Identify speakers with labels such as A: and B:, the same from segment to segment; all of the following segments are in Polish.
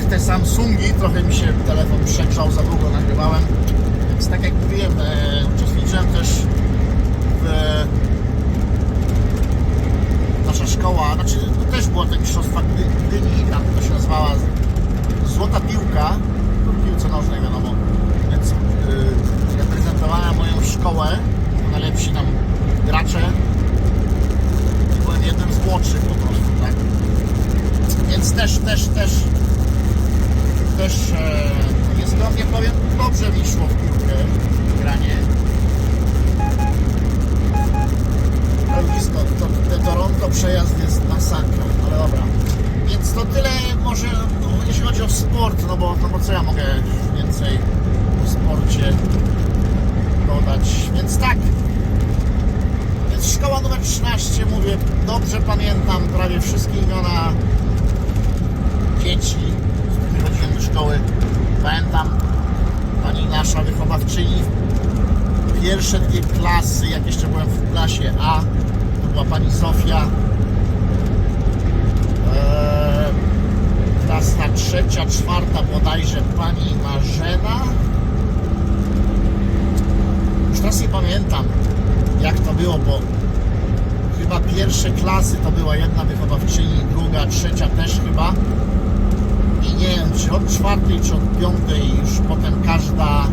A: jak te Samsungi, trochę mi się telefon przegrzał, za długo nagrywałem. Więc tak jak mówiłem, e, uczestniczyłem też w nasza szkoła, znaczy też było te mistrzostwa Gdy- Gdyni, tam to się nazywała Złota Piłka, piłce nożnej wiadomo, więc reprezentowałem moją szkołę, najlepsi tam gracze i byłem jednym z młodszych po prostu, tak? Więc też, też, też, też e, niezgodnie powiem, dobrze mi szło w piłkę granie. Blisko, to, to Toronto przejazd jest masakra, ale dobra. Więc to tyle może, no, jeśli chodzi o sport, no bo, no bo co ja mogę więcej o sporcie dodać. Więc tak. Więc szkoła numer 13, mówię, dobrze pamiętam prawie wszystkie imiona dzieci, z którymi chodziłem do szkoły. Pamiętam pani nasza wychowawczyni pierwsze dwie klasy, jak jeszcze byłem w klasie A, to była pani Zofia. Eee, klasa trzecia, czwarta bodajże pani Marzena. Już teraz nie pamiętam, jak to było, bo chyba pierwsze klasy to była jedna wychowawczyni, druga, trzecia też chyba. I nie wiem, czy od czwartej, czy od piątej już potem każda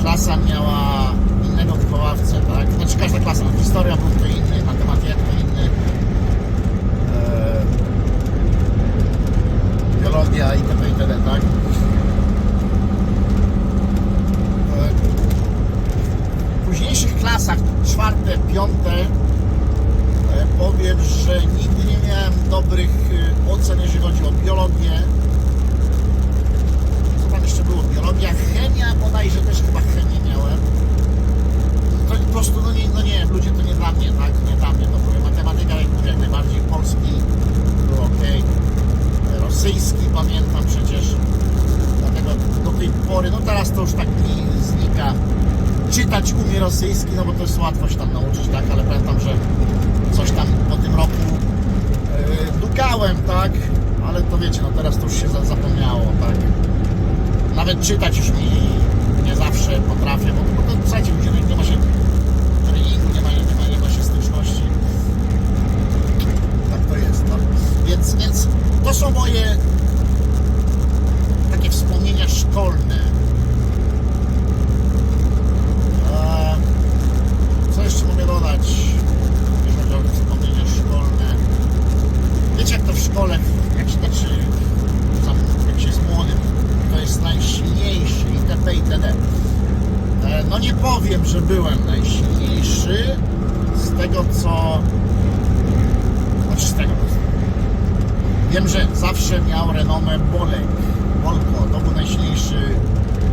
A: klasa miała innego wychowawcę, tak? Znaczy każda klasa, no, historia był to inny, matematyka to inny, e, biologia itp. itd., tak? E, w późniejszych klasach, czwarte, piąte, e, powiem, że nigdy nie miałem dobrych e, ocen, jeżeli chodzi o biologię. Co tam jeszcze było? Biologia, chemia, bodajże też chyba chemię miałem. To po prostu, no nie, no nie, ludzie to nie dla mnie, tak? Nie dla mnie, to powiem. Matematyka, jak mówię, jak najbardziej polski był ok. Rosyjski pamiętam przecież. Dlatego do tej pory, no teraz to już tak mi znika. Czytać rosyjski, no bo to jest łatwo się tam nauczyć, tak? Ale pamiętam, że coś tam po tym roku yy, dukałem, tak? Ale to wiecie, no teraz to już się za- zapomniało, tak? Nawet czytać już mi nie zawsze potrafię, bo, bo to słuchajcie, ludzie, nie ma się treningu, nie ma, nie ma, nie ma się styczności. Tak to jest, no. Więc, więc to są moje takie wspomnienia szkolne. Eee, Co jeszcze mogę dodać? Jeżeli chodzi o wspomnienia szkolne. Wiecie jak to w szkole, jak się znaczy, tam, jak się jest młodym, to jest najsilniejszy itp. itd. E, No nie powiem, że byłem najsilniejszy z tego co. Znaczy z tego. Wiem, że zawsze miał renomę Bolek. Bolko, to był najsilniejszy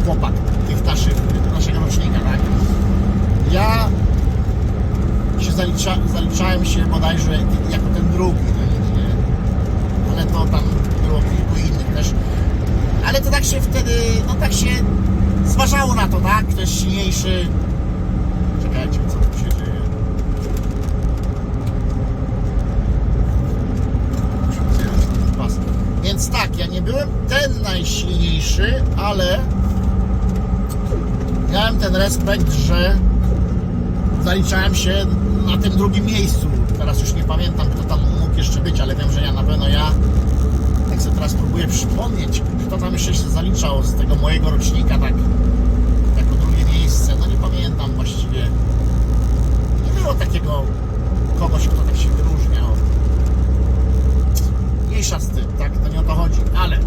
A: chłopak tych naszych, naszego rocznika, tak? Ja się zalicza, zaliczałem się bodajże jako ten drugi. Ale to tam było kilku innych też. Ale to tak się wtedy, no tak się zważało na to, tak? Kto jest silniejszy. Czekajcie, co tu się dzieje. Więc tak, ja nie byłem ten najsilniejszy, ale miałem ten respekt, że zaliczałem się na tym drugim miejscu. Teraz już nie pamiętam, kto tam jeszcze być, ale wiem, że ja na pewno ja. Tak sobie teraz próbuję przypomnieć, kto tam jeszcze się zaliczał z tego mojego rocznika, tak jako drugie miejsce. No nie pamiętam właściwie. Nie było takiego kogoś, kto tak się wyróżniał. Mniejsza z tym, tak? To nie o to chodzi, ale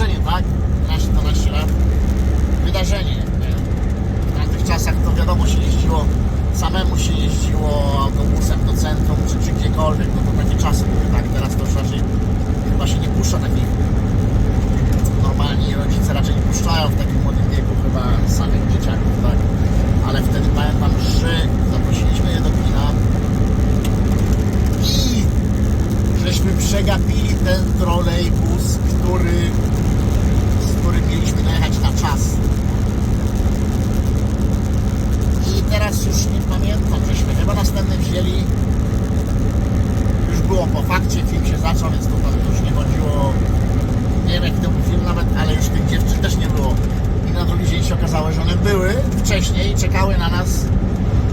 A: wydarzenie, tak? 13-12 lat. Wydarzenie. W tamtych czasach to wiadomo się jeździło, samemu się jeździło autobusem do centrum czy, czy gdziekolwiek, no to takie czasy były, tak? Teraz to już raczej chyba się nie puszcza takich normalni rodzice raczej nie puszczają w takim młodym wieku chyba samych dzieciaków, tak? Ale wtedy pamiętam, że zaprosiliśmy je do kina i żeśmy przegapili ten trolejbus, który z którym mieliśmy dojechać na czas. I teraz już nie pamiętam, żeśmy chyba następny wzięli. Już było po fakcie, film się zaczął, więc to tam już nie chodziło. Nie wiem jaki to był film nawet, ale już tych dziewczyn też nie było. I na drugi dzień się okazało, że one były wcześniej, czekały na nas.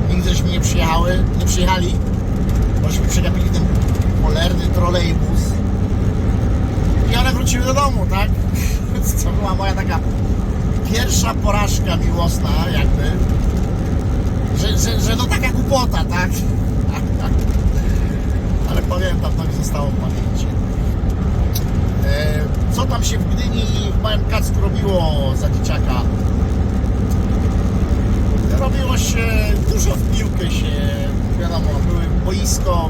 A: Nigdy żeśmy nie przyjechały, nie przyjechali, bośmy przegapili ten cholerny trolejbus. I one wróciły do domu, tak? Więc to była moja taka pierwsza porażka miłosna, jakby że, że, że no taka głupota, tak? Ale pamiętam, to mi zostało w pamięci. E, Co tam się w Gdyni w małym Kacku robiło za dzieciaka? Robiło się, dużo w piłkę się, wiadomo, były boisko.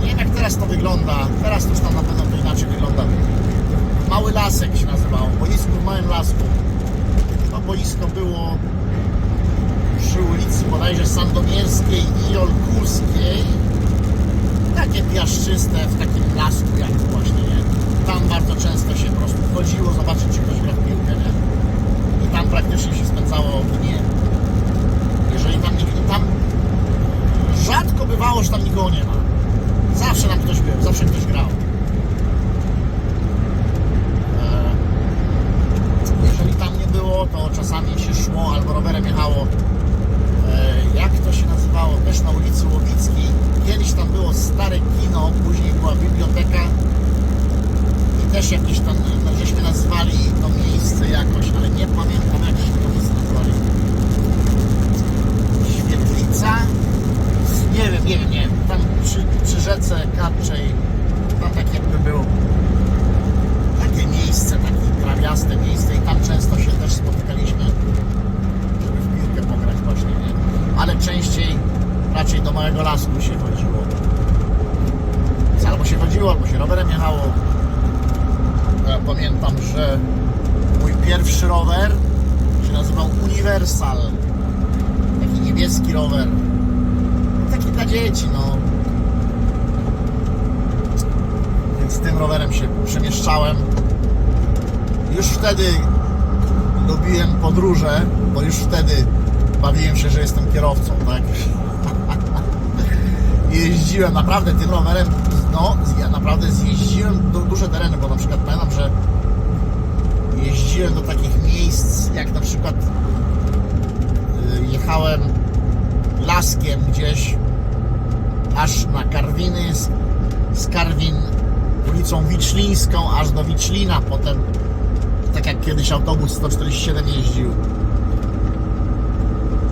A: Nie wiem jak teraz to wygląda, teraz to już tam na pewno to inaczej wygląda. Mały Lasek się nazywało, boisko w Małym Lasku. To boisko było przy ulicy bodajże Sandomierskiej i Olkuskiej takie piaszczyste w takim lasku jak właśnie, nie? Tam bardzo często się po prostu chodziło zobaczyć, czy ktoś gra w piłkę, nie? I tam praktycznie się spędzało dnie. Jeżeli tam nikt, tam rzadko bywało, że tam nikogo nie ma. Zawsze tam ktoś był, zawsze ktoś grał. Eee, Jeżeli tam nie było, to czasami się szło albo rowerem jechało e, jak to się nazywało, też na ulicy Łowickiej. Kiedyś tam było stare kino, później była biblioteka i też jakieś tam, no, żeśmy nazwali to miejsce jakoś, ale nie pamiętam jak żeśmy to miejsce nazwali. Świetlica? Nie wiem, nie wiem, nie wiem. Tam przy, przy rzece Kapczej, tam tak jakby było takie miejsce, takie trawiaste miejsce i tam często się też spotykaliśmy żeby w piłkę pograć właśnie, nie? Ale częściej raczej do małego lasku się chodziło. Więc Albo się chodziło, albo się rowerem jechało. Ja pamiętam, że mój pierwszy rower się nazywał Universal. Taki niebieski rower. Taki dla dzieci, no. Więc tym rowerem się przemieszczałem. Już wtedy lubiłem podróże, bo już wtedy bawiłem się, że jestem kierowcą, tak? Jeździłem naprawdę tym rowerem, no, ja naprawdę zjeździłem do duże tereny, bo na przykład pamiętam, że jeździłem do takich miejsc, jak na przykład y, jechałem laskiem gdzieś aż na Karwiny, z Karwin ulicą Wiczlińską aż do Wiczlina, potem tak jak kiedyś autobus 147 jeździł.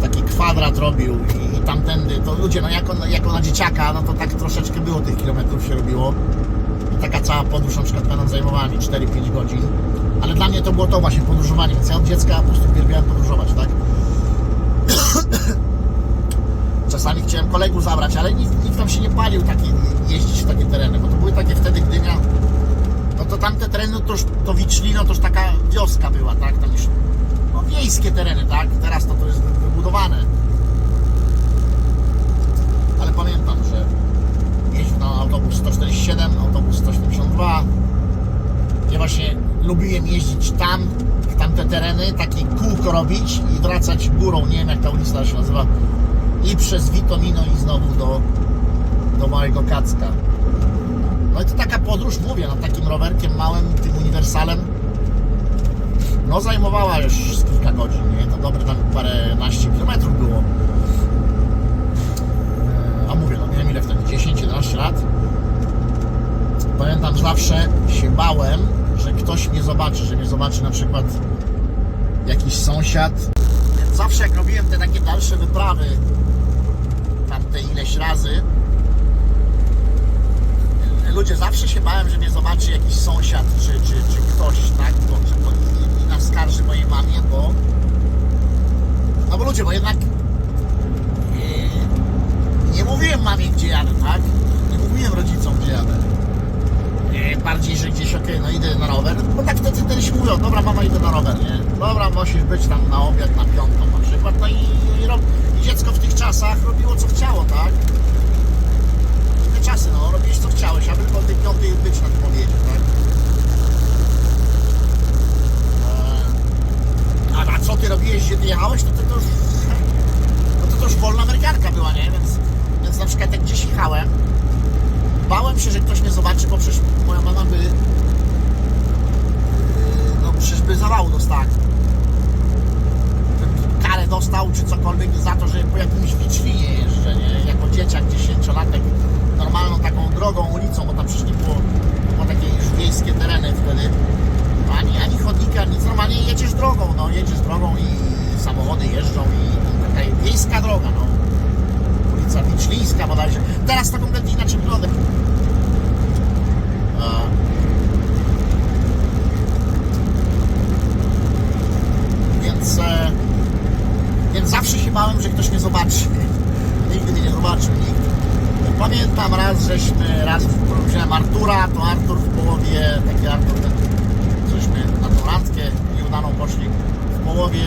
A: Taki kwadrat robił i, i tamtędy, to ludzie, no jako, jako na dzieciaka, no to tak troszeczkę było tych kilometrów się robiło. I taka cała podróż na przykład będą zajmowała mi 4-5 godzin. Ale dla mnie to było to właśnie podróżowanie, więc ja od dziecka po prostu uwielbiałem podróżować, tak? Czasami chciałem kolegów zabrać, ale nikt, nikt tam się nie palił taki, jeździć w takie tereny, bo to były takie wtedy Gdynia, no to tamte tereny, to, już, to Wicznino to już taka wioska była, tak? Tam już no, wiejskie tereny, tak? Teraz to, to jest wybudowane. Ale pamiętam, że jeździł na autobus 147, autobus 172. Ja właśnie lubiłem jeździć tam, w tamte tereny, takie kółko robić i wracać górą, nie wiem jak ta ulica się nazywa, i przez Witomino i znowu do, do Małego Kacka. No i to taka podróż, mówię, no takim rowerkiem małym, tym uniwersalem, no zajmowała już kilka godzin, nie? To dobre tam paręnaście kilometrów było. E, A mówię, no miałem ile wtedy, 10-11 lat. Pamiętam, zawsze się bałem, że ktoś mnie zobaczy, że mnie zobaczy na przykład jakiś sąsiad. Zawsze jak robiłem te takie dalsze wyprawy, te ileś razy. Ludzie zawsze się bałem, że mnie zobaczy jakiś sąsiad czy, czy, czy ktoś, tak? Bo, czy, bo, i, i naskarży mojej mamie, bo. No bo ludzie, bo jednak yy, nie mówiłem mamie gdzie jadę, tak? Nie mówiłem rodzicom gdzie jadę. Yy, bardziej, że gdzieś okej, okay, no idę na rower. Bo tak wtedy wtedy się mówią, dobra mama idę na rower, nie? Dobra, musisz być tam na obiad na piątą na przykład, no i, i robię dziecko w tych czasach robiło co chciało, tak? Te czasy, no, robiłeś co chciałeś, aby tej piątej być na tym obiedzie, tak? Eee, A, a co ty robiłeś, gdzie ty jechałeś, to ty to już, no to, to już wolna amerykanka była, nie? Więc, więc na przykład jak gdzieś jechałem, bałem się, że ktoś mnie zobaczy, bo przecież moja mama by yy, no przecież by zawału dostała dostał czy cokolwiek za to, że po jakimś wiczlinie jeżdżę, nie? Jako dzieciak, dziesięciolatek normalną taką drogą, ulicą, bo tam przecież nie było, było takie już wiejskie tereny wtedy ani, ani chodnika, nic, normalnie jedziesz drogą, no jedziesz drogą i samochody jeżdżą i, i taka wiejska droga, no ulica Wiczlińska bodajże. Teraz to kompletnie inaczej wygląda. A. Więc, e, więc zawsze się bałem, że ktoś mnie zobaczy. Nigdy mnie nie zobaczył nikt. Pamiętam raz, żeśmy raz wziąłem Artura, to Artur w połowie, taki Artur, ten, żeśmy na tą randkę nieudaną poszli w połowie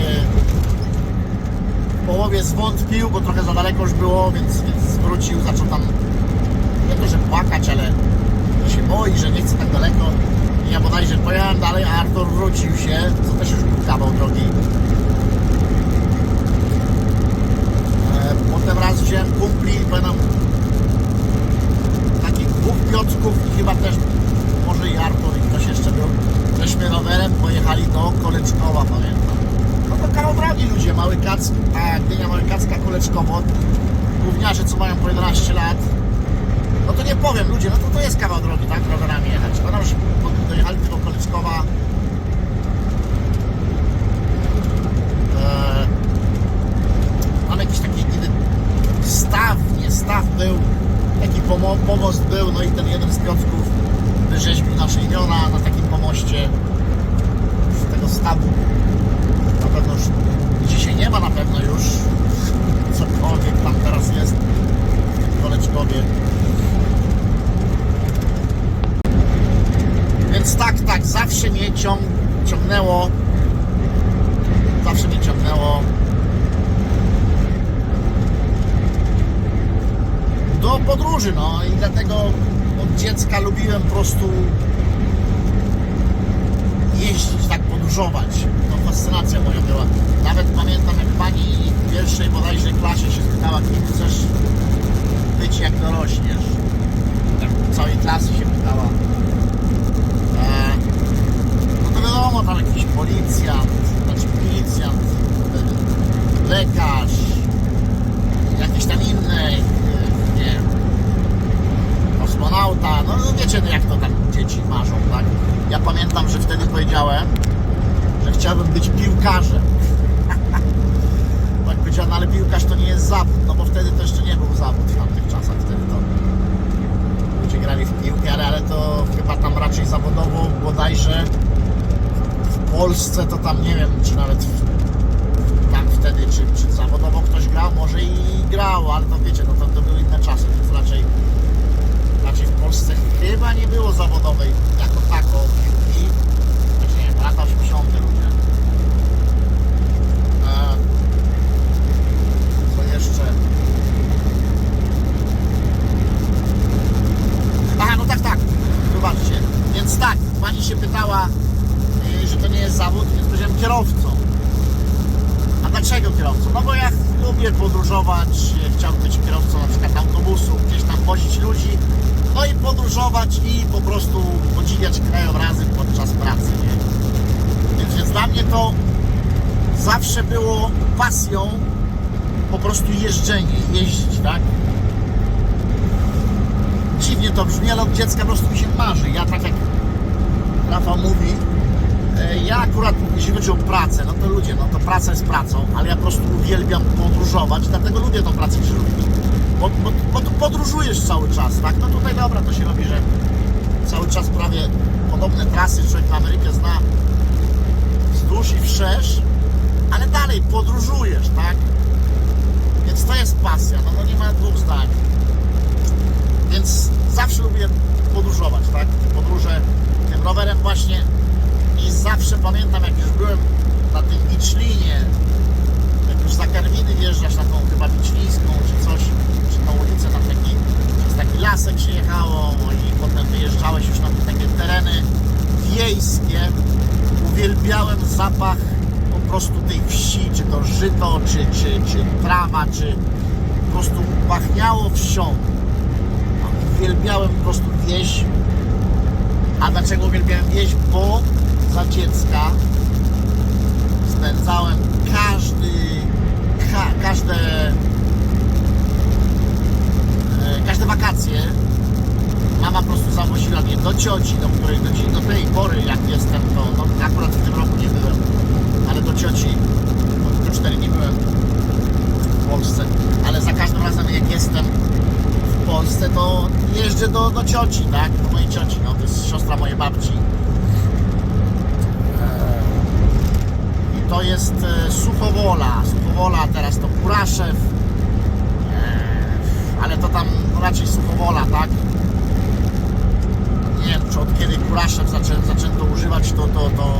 A: w połowie zwątpił, bo trochę za daleko już było, więc, więc zwrócił, zaczął tam nie to, że płakać, ale się boi, że nie chce tak daleko. I ja bodajże pojechałem dalej, a Artur wrócił się, co też już kawał drogi. E, Potem raz wziąłem kumpli, pamiętam takich dwóch Piotrków i chyba też może i Artur i ktoś jeszcze był. Żeśmy rowerem pojechali do Koleczkowa, pamiętam. No to kawał ludzie, Mały Kack, a Gdynia Mały Kacka, Koleczkowo. Gówniarze, co mają po 11 lat. No to nie powiem, ludzie, no to to jest kawał drogi, tak, rowerami jechać. Pamiętam, że dojechali do Koleczkowa. Eee, tam jakiś taki staw, nie staw był, taki pomo- pomost był, no i ten jeden z Piotrków wyrzeźbił nasze imiona na takim pomoście z tego stawu. Na pewno już dzisiaj nie ma na pewno już cokolwiek tam teraz jest w Koleczkowie. Więc tak, tak, zawsze mnie ciąg, ciągnęło zawsze mnie ciągnęło do podróży, no i dlatego od dziecka lubiłem po prostu jeździć, tak podróżować. To fascynacja moja była. Nawet pamiętam jak pani w pierwszej bodajże klasie się spytała, kim chcesz być jak dorośniesz. Tak całej klasy się pytała. E, no to wiadomo, tam jakiś policjant, znaczy policjant, lekarz, jakieś tam inne, e, nie kosmonauta, no wiecie no jak to tam dzieci marzą, tak? Ja pamiętam, że wtedy powiedziałem, że chciałbym być piłkarzem. tak powiedziałem, no ale piłkarz to nie jest zawód, no bo wtedy to jeszcze nie był zawód w tamtych czasach, wtedy to ludzie grali w piłkę, ale, ale to chyba tam raczej zawodowo bodajże Polsce to tam nie wiem, czy nawet w, tam wtedy, czy, czy zawodowo ktoś grał, może i grał, ale to wiecie, no to, to były inne czasy, więc raczej raczej w Polsce chyba nie było zawodowej jako tako piłki. Znaczy nie wiem, lata 80. ludzie. E, co jeszcze? Aha, no tak, tak. Wybaczcie. Więc tak, pani się pytała, y, że to nie jest zawód, więc kierowcą. A dlaczego kierowcą? No bo ja lubię podróżować, y, chciałbym być kierowcą na przykład autobusu, gdzieś tam wozić ludzi, no i podróżować i po prostu podziwiać krajobrazy podczas pracy, nie? Więc, więc dla mnie to zawsze było pasją po prostu jeżdżenie, jeździć, tak? Dziwnie to brzmi, ale od dziecka po prostu mi się marzy. Ja tak jak Rafał mówi, e, ja akurat jeśli chodzi o pracę, no to ludzie, no to praca jest pracą, ale ja po prostu uwielbiam podróżować, dlatego lubię tą pracę robić. Bo, bo, bo tu podróżujesz cały czas, tak? No tutaj dobra, to się robi, że cały czas prawie podobne trasy człowiek na Amerykę zna wzdłuż i wszerz, ale dalej podróżujesz, tak? Więc to jest pasja, no, no nie ma dwóch zdań. Więc zawsze lubię podróżować, tak? Podróże tym rowerem właśnie zawsze pamiętam, jak już byłem na tym Wiczlinie, jak już za Karwiny wjeżdżasz na tą chyba Wiczlińską czy coś, czy tą ulicę na taki, przez taki lasek się jechało i potem wyjeżdżałeś już na takie tereny wiejskie. Uwielbiałem zapach po prostu tej wsi, czy to żyto, czy, czy, czy trawa, czy po prostu pachniało wsią. Uwielbiałem po prostu wieś. A dlaczego uwielbiałem wieś? Bo za dziecka spędzałem każdy, ka, każde, e, każde wakacje. Mama po prostu zawoziła mnie do cioci, do której do, do tej pory jak jestem, to no, akurat w tym roku nie byłem, ale do cioci, bo tylko cztery nie byłem w Polsce, ale za każdym razem jak jestem w Polsce, to jeżdżę do, do cioci, tak? Do mojej cioci, no to jest siostra mojej babci. To jest e, Suchowola. Suchowola, teraz to Kuraszew. E, ale to tam raczej Suchowola, tak? Nie wiem, czy od kiedy Kuraszew zaczę, zaczęto używać to, to, to,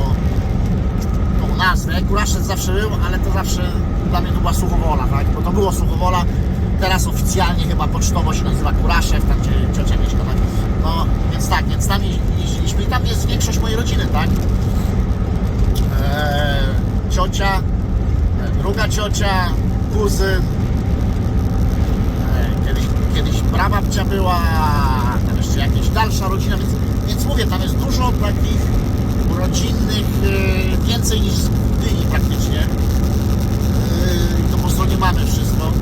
A: tą nazwę. Kuraszew zawsze był, ale to zawsze dla mnie to była Suchowola, tak? Bo to było Suchowola. Teraz oficjalnie chyba pocztowo się nazywa Kuraszew, tam gdzie ciocia mieszka, tak? No, więc tak, więc tam je- jeździliśmy i tam jest większość mojej rodziny, tak? e, ciocia, e, druga ciocia, kuzyn, e, kiedyś, kiedyś prababcia była, tam jeszcze jakaś dalsza rodzina, więc, więc mówię, tam jest dużo takich rodzinnych, e, więcej niż z Gdyni praktycznie. To po stronie mamy wszystko.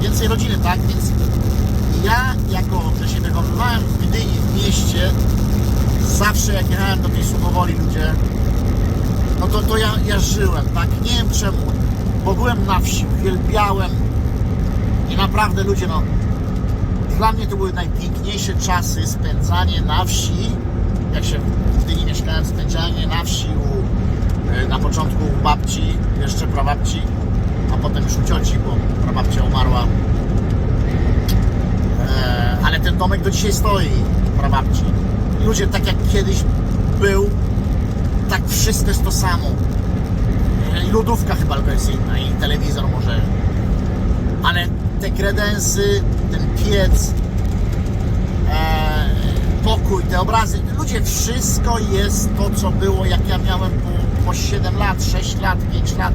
A: Więcej rodziny, tak? Więc ja, jako że się wychowywałem w Gdyni, w mieście, zawsze jak jechałem do tej Suchowoli ludzie, no to, to ja, ja żyłem, tak? Nie wiem czemu, bo byłem na wsi, uwielbiałem i naprawdę ludzie, no dla mnie to były najpiękniejsze czasy spędzanie na wsi, jak się w Gdyni mieszkałem, spędzanie na wsi u, e, na początku u babci, jeszcze prababci, a potem już u cioci, bo prababcia umarła. E, ale ten domek do dzisiaj stoi, prababci. Ludzie, tak jak kiedyś był, tak wszystko jest to samo. I lodówka chyba tylko jest inna i telewizor może. Ale te kredensy, ten piec, e, pokój, te obrazy, ludzie, wszystko jest to, co było, jak ja miałem po, po 7 lat, 6 lat, 5 lat.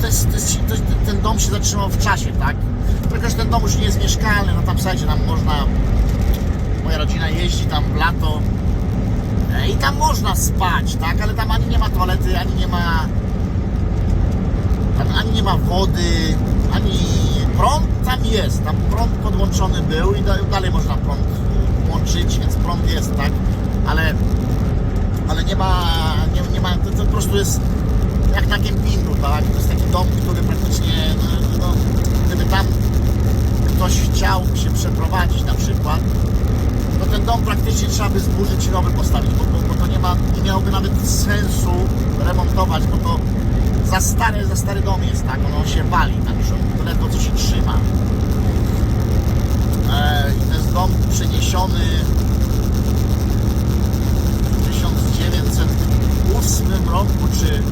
A: To jest, to jest, to jest, ten dom się zatrzymał w czasie, tak? Tylko, że ten dom już nie jest mieszkalny, no tam zasadzie nam można, moja rodzina jeździ tam w lato, I tam można spać, tak? Ale tam ani nie ma toalety, ani nie ma. Tam ani nie ma wody, ani prąd tam jest. Tam prąd podłączony był i da- dalej można prąd włączyć, więc prąd jest, tak? Ale, ale nie ma, nie, nie ma, to, to po prostu jest jak na kempingu, tak? To jest taki dom, który praktycznie, no, no, gdyby tam ktoś chciał się przeprowadzić na przykład, to ten dom praktycznie trzeba by zburzyć i nowy postawić, bo, bo, to nie, ma, nie miałoby nawet sensu remontować, bo to za stary, za stary dom jest, tak? On się wali, tak? Już on ledwo co się trzyma. E, I to jest dom przeniesiony w 1908 roku, czy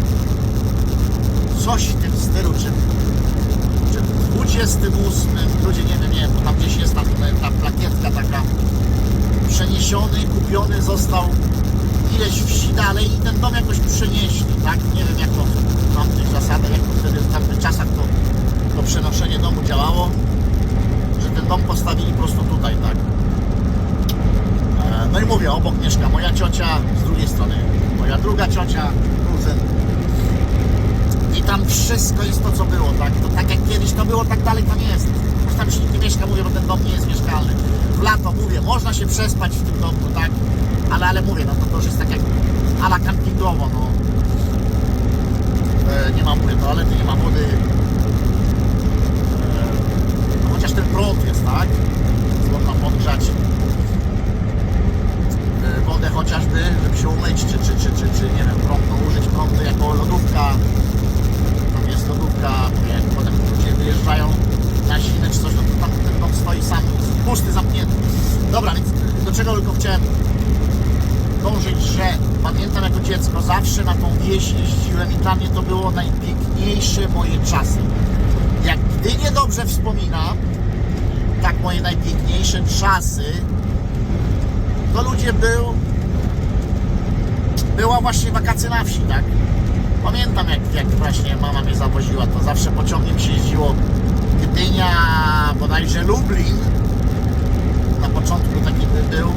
A: coś w tym stylu, czy czy w 28, ludzie nie wiem, nie bo tam gdzieś jest tam ta plakietka taka przeniesiony, kupiony został ileś wsi dalej i ten dom jakoś przenieśli, tak? Nie wiem jak to w tamtych zasadach, jak to wtedy w tamtych czasach to, to przenoszenie domu działało, że ten dom postawili po prostu tutaj, tak? E, No i mówię, obok mieszka moja ciocia, z drugiej strony moja druga ciocia, kuzyn. I tam wszystko jest to, co było, tak? To tak jak kiedyś to było, tak dalej tam jest. Już tam się nikt nie mieszka, mówię, bo ten dom nie jest mieszkalny. W lato, mówię, można się przespać w tym domku, tak? Ale, ale mówię, no to, to już jest tak jak ala campingowo, no. E, nie ma, mówię, toalety, nie ma wody. E, no chociaż ten prąd jest, tak? Można podgrzać e, wodę chociażby, żeby się umyć, czy, czy, czy, czy, czy nie wiem, prądu, użyć prądu jako lodówka. Tam jest lodówka, jak potem ludzie wyjeżdżają zimę czy coś, no to tam ten dom stoi sam, pusty, zamknięty. Dobra, więc do czego tylko chciałem dążyć, że pamiętam jako dziecko zawsze na tą wieś jeździłem i dla mnie to było najpiękniejsze moje czasy. Jak gdynie dobrze wspominam, tak moje najpiękniejsze czasy, to ludzie był, była właśnie wakacje na wsi, tak? Pamiętam jak, jak właśnie mama mnie zawoziła, to zawsze pociągiem się jeździło Gdynia, bodajże Lublin. Na początku taki by był.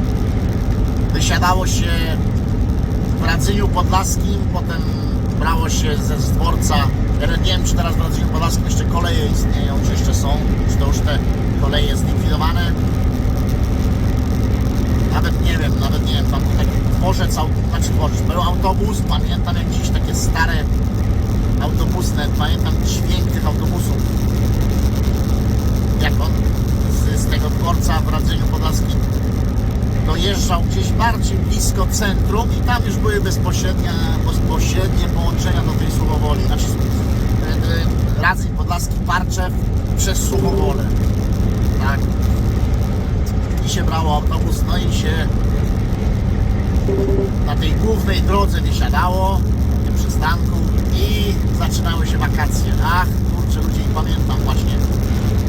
A: Wysiadało się w Radzyniu Podlaskim, potem brało się ze dworca. Nie wiem, czy teraz w Radzyniu Podlaskim jeszcze koleje istnieją, czy jeszcze są, czy to już te koleje zlikwidowane. Nawet nie wiem, nawet nie wiem, tam był taki dworzec, znaczy dworzec, był autobus, pamiętam jak dziś takie stare autobusne, pamiętam dźwięk tych autobusów. Jak on z, z tego dworca w Radzyniu Podlaskim dojeżdżał gdzieś bardziej blisko centrum i tam już były bezpośrednie, bezpośrednie połączenia do tej Suchowoli, znaczy e, e, Radzyń Podlaski Parczew przez Suchowolę. Tak. I się brało autobus, no i się na tej głównej drodze wysiadało, na tym przystanku i zaczynały się wakacje. Ach, kurczę, ludzie, i pamiętam właśnie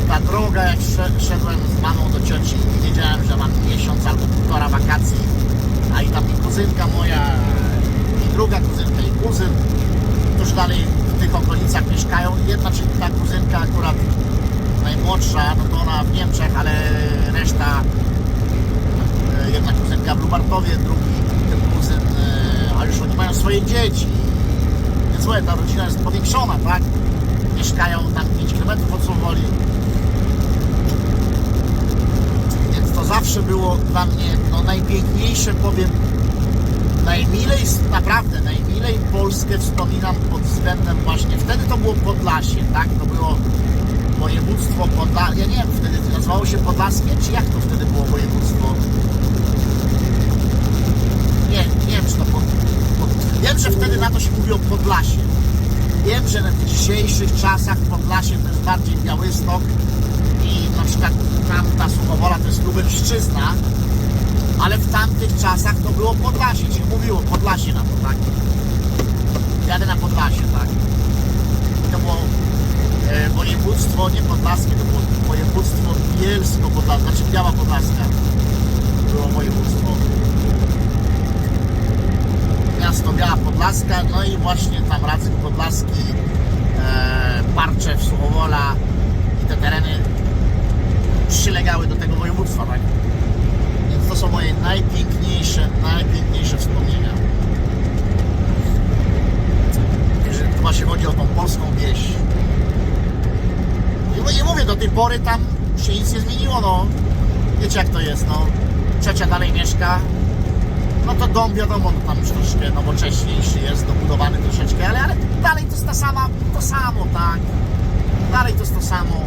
A: ta droga, jak sze- szedłem z mamą do cioci i wiedziałem, że mam miesiąc albo półtora wakacji, a i tam i kuzynka moja, i druga kuzynka, i kuzyn tuż dalej w tych okolicach mieszkają. Jedna, czyli ta kuzynka akurat najmłodsza, no to ona w Niemczech, ale reszta E, jedna kuzynka w Lubartowie, drugi kuzyn, e, a już oni mają swoje dzieci. Więc słuchaj, ta rodzina jest powiększona, tak? Mieszkają tam 5 km od Słowoli. Więc to zawsze było dla mnie no, najpiękniejsze, powiem, najmilej, naprawdę najmilej Polskę wspominam pod względem właśnie, wtedy to było Podlasie, tak? To było województwo Podlaskie, ja nie wiem, wtedy nazywało się Podlaskie, czy jak to wtedy było województwo? Nie, nie wiem, czy to pod, pod... Wiem, że wtedy na to się mówiło Podlasie. Wiem, że na dzisiejszych czasach Podlasie to jest bardziej Białystok przykład tamta Suchowola to jest Lubelszczyzna, ale w tamtych czasach to było Podlasie, czyli mówiło Podlasie na to, tak? Jadę na Podlasie, tak? I to było e, województwo, nie podlaskie, to było województwo bielsko-podlaskie, znaczy Biała Podlaska było województwo. Miasto Biała Podlaska, no i właśnie tam Radzyń Podlaski, e, Parczew, Suchowola i te tereny przylegały do tego województwa, tak? Więc to są moje najpiękniejsze, najpiękniejsze wspomnienia. Jeżeli tu właśnie chodzi o tą polską wieś. I nie mówię, do tej pory tam się nic nie zmieniło, no. Wiecie jak to jest, no. Trzecia dalej mieszka, no to dom wiadomo, no tam już troszkę nowocześniejszy jest, dobudowany troszeczkę, ale, ale dalej to jest ta sama, to samo, tak. Dalej to jest to samo.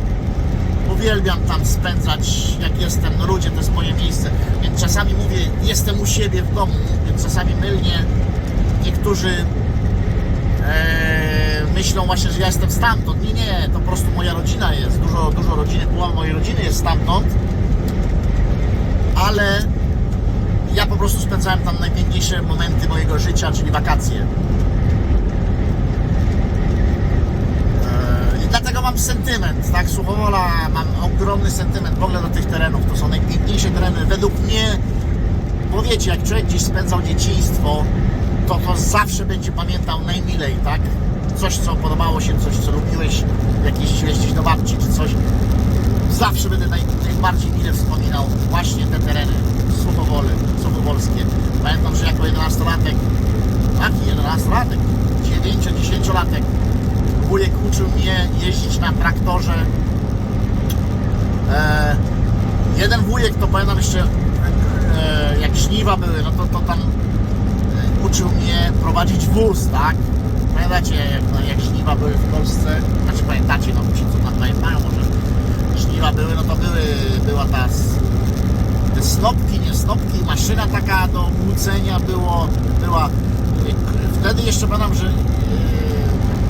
A: Uwielbiam tam spędzać, jak jestem, no ludzie, to jest moje miejsce. Więc czasami mówię, jestem u siebie w domu, więc czasami mylnie niektórzy e, myślą właśnie, że ja jestem stamtąd. Nie, nie, to po prostu moja rodzina jest. Dużo, dużo rodziny, połowa mojej rodziny jest stamtąd. Ale ja po prostu spędzałem tam najpiękniejsze momenty mojego życia, czyli wakacje. Eee, I dlatego mam sentyment, tak? Suchowola, mam ogromny sentyment w ogóle do tych terenów. To są najpiękniejsze tereny. Według mnie, bo wiecie, jak człowiek gdzieś spędzał dzieciństwo, to to zawsze będzie pamiętał najmilej, tak? Coś, co podobało się, coś, co lubiłeś, jakieś jeździć do babci czy coś. Zawsze będę naj, najbardziej mile wspominał właśnie te tereny Suchowole, Suchowolskie. Pamiętam, że jako 11-latek, taki 11-latek, 9-10-latek, wujek uczył mnie jeździć na traktorze. E, jeden wujek, to pamiętam jeszcze, e, jak żniwa były, no to, to tam e, uczył mnie prowadzić wóz, tak? Pamiętacie, jak, no, jak żniwa były w Polsce? Znaczy pamiętacie, no ci co tam pamiętają, może żniwa były, no to były, była ta te snopki, nie snopki, maszyna taka do młócenia było, była. Wtedy jeszcze pamiętam, że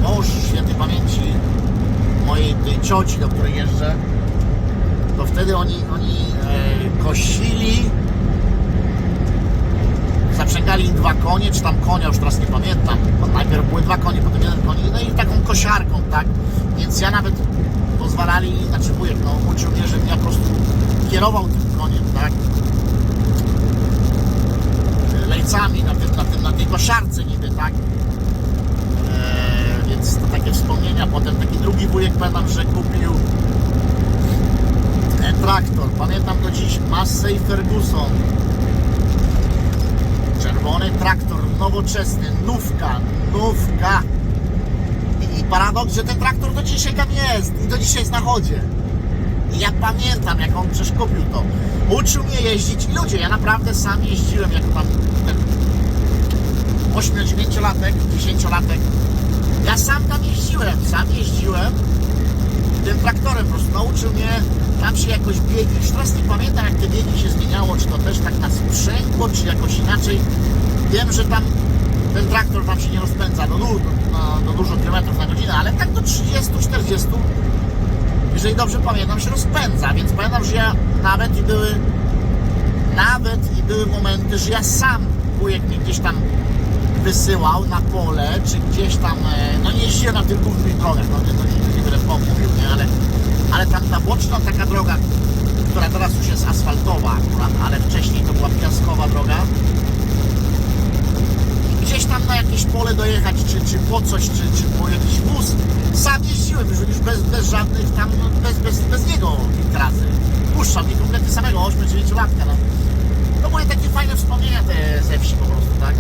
A: mąż świętej pamięci mojej tej cioci, do której jeżdżę, to wtedy oni, oni e, kosili za sprzęgali im dwa konie, czy tam konia, już teraz nie pamiętam. Bo najpierw były dwa konie, potem jeden koń, no i taką kosiarką, tak? Więc ja nawet pozwalali, znaczy wujek, no uczył żebym ja po prostu kierował tym koniem, tak? Lejcami na, tym, na, tym, na tej kosiarce niby, tak? Więc to takie wspomnienia. Potem taki drugi wujek, pamiętam, że kupił e, traktor. Pamiętam do dziś Massey Ferguson. Czerwony traktor, nowoczesny, nówka, nówka. I, paradoks, że ten traktor do dzisiaj tam jest i do dzisiaj jest na chodzie. I ja pamiętam, jak on przecież kupił to. Uczył mnie jeździć i ludzie, ja naprawdę sam jeździłem jako tam ten 8-9-latek, 10-latek. Ja sam tam jeździłem, sam jeździłem tym traktorem, po prostu nauczył mnie tam się jakoś biegi, już teraz nie pamiętam jak te biegi się zmieniało, czy to też tak na sprzęgło, czy jakoś inaczej. Wiem, że tam ten traktor tam się nie rozpędza do, do, do dużo kilometrów na godzinę, ale tak do 30-40 jeżeli dobrze pamiętam, się rozpędza, więc pamiętam, że ja nawet i były nawet i były momenty, że ja sam wujek mnie gdzieś tam wysyłał na pole, czy gdzieś tam, e, no nie jeździłem na tych głównych drogach, no to nie, nie będę pomówił, nie, ale, ale tam ta boczna taka droga, która teraz już jest asfaltowa akurat, ale wcześniej to była piaskowa droga, gdzieś tam na jakieś pole dojechać, czy, czy po coś, czy, czy po jakiś wóz. Sam jeździłem już, już bez, bez żadnych tam, no, bez, bez, bez niego razy. Puszczał mnie kompletnie samego, 8-9 latka. No. no były takie fajne wspomnienia te ze wsi po prostu, tak?